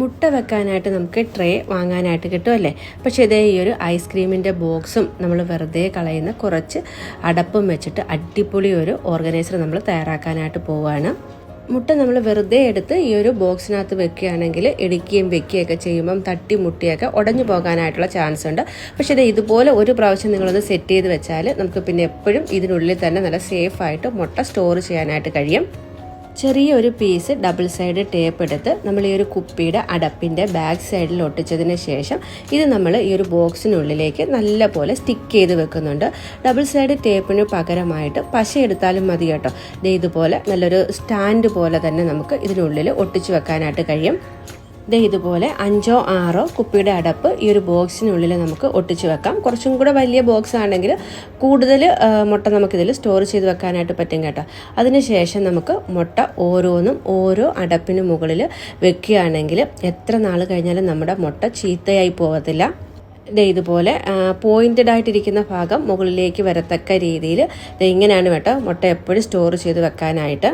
മുട്ട വെക്കാനായിട്ട് നമുക്ക് ട്രേ വാങ്ങാനായിട്ട് കിട്ടുമല്ലേ പക്ഷേ ഇതേ ഈ ഒരു ഐസ്ക്രീമിന്റെ ബോക്സും നമ്മൾ വെറുതെ കളയുന്ന കുറച്ച് അടപ്പും വെച്ചിട്ട് അടിപൊളി ഒരു ഓർഗനൈസർ നമ്മൾ തയ്യാറാക്കാനായിട്ട് പോവുകയാണ് മുട്ട നമ്മൾ വെറുതെ എടുത്ത് ഈ ഒരു ബോക്സിനകത്ത് വെക്കുകയാണെങ്കിൽ ഇടിക്കുകയും വെക്കുകയൊക്കെ ചെയ്യുമ്പം തട്ടി മുട്ടിയൊക്കെ ഉടഞ്ഞു പോകാനായിട്ടുള്ള ചാൻസ് ഉണ്ട്. പക്ഷേ ഇത് ഇതുപോലെ ഒരു പ്രാവശ്യം നിങ്ങളൊന്ന് സെറ്റ് ചെയ്ത് വെച്ചാൽ നമുക്ക് പിന്നെ എപ്പോഴും ഇതിനുള്ളിൽ തന്നെ നല്ല സേഫായിട്ട് മുട്ട സ്റ്റോർ ചെയ്യാനായിട്ട് കഴിയും. ചെറിയ ഒരു പീസ് ഡബിൾ സൈഡ് ടേപ്പ് എടുത്ത് നമ്മൾ ഈ ഒരു കുപ്പിയുടെ അടപ്പിന്റെ ബാക്ക് സൈഡിൽ ഒട്ടിച്ചതിന് ശേഷം ഇത് നമ്മൾ ഈ ഒരു ബോക്സിനുള്ളിലേക്ക് നല്ല പോലെ സ്റ്റിക്ക് ചെയ്ത് വെക്കുന്നുണ്ട്. ഡബിൾ സൈഡ് ടേപ്പിന് പകരമായിട്ട് പശ എടുത്താലും മതി കേട്ടോ. ഇതുപോലെ നല്ലൊരു സ്റ്റാൻഡ് പോലെ തന്നെ നമുക്ക് ഇതിനുള്ളിൽ ഒട്ടിച്ചു വെക്കാനായിട്ട് കഴിയും. ദേ ഇതുപോലെ അഞ്ചോ ആറോ കുപ്പിയുടെ അടപ്പ് ഈ ഒരു ബോക്സിനുള്ളിൽ നമുക്ക് ഒട്ടിച്ചു വെക്കാം. കുറച്ചും കൂടെ വലിയ ബോക്സ് ആണെങ്കിൽ കൂടുതൽ മുട്ട നമുക്കിതിൽ സ്റ്റോർ ചെയ്ത് വെക്കാനായിട്ട് പറ്റും കേട്ടോ. അതിനുശേഷം നമുക്ക് മുട്ട ഓരോന്നും ഓരോ അടപ്പിന് മുകളിൽ വെക്കുകയാണെങ്കിൽ എത്ര നാൾ കഴിഞ്ഞാലും നമ്മുടെ മുട്ട ചീത്തയായി പോകത്തില്ല ദേ ഇതുപോലെ പോയിന്റഡ് ആയിട്ടിരിക്കുന്ന ഭാഗം മുകളിലേക്ക് വരത്തക്ക രീതിയിൽ ഇങ്ങനെയാണ് കേട്ടോ മുട്ട എപ്പോഴും സ്റ്റോർ ചെയ്ത് വെക്കാനായിട്ട്.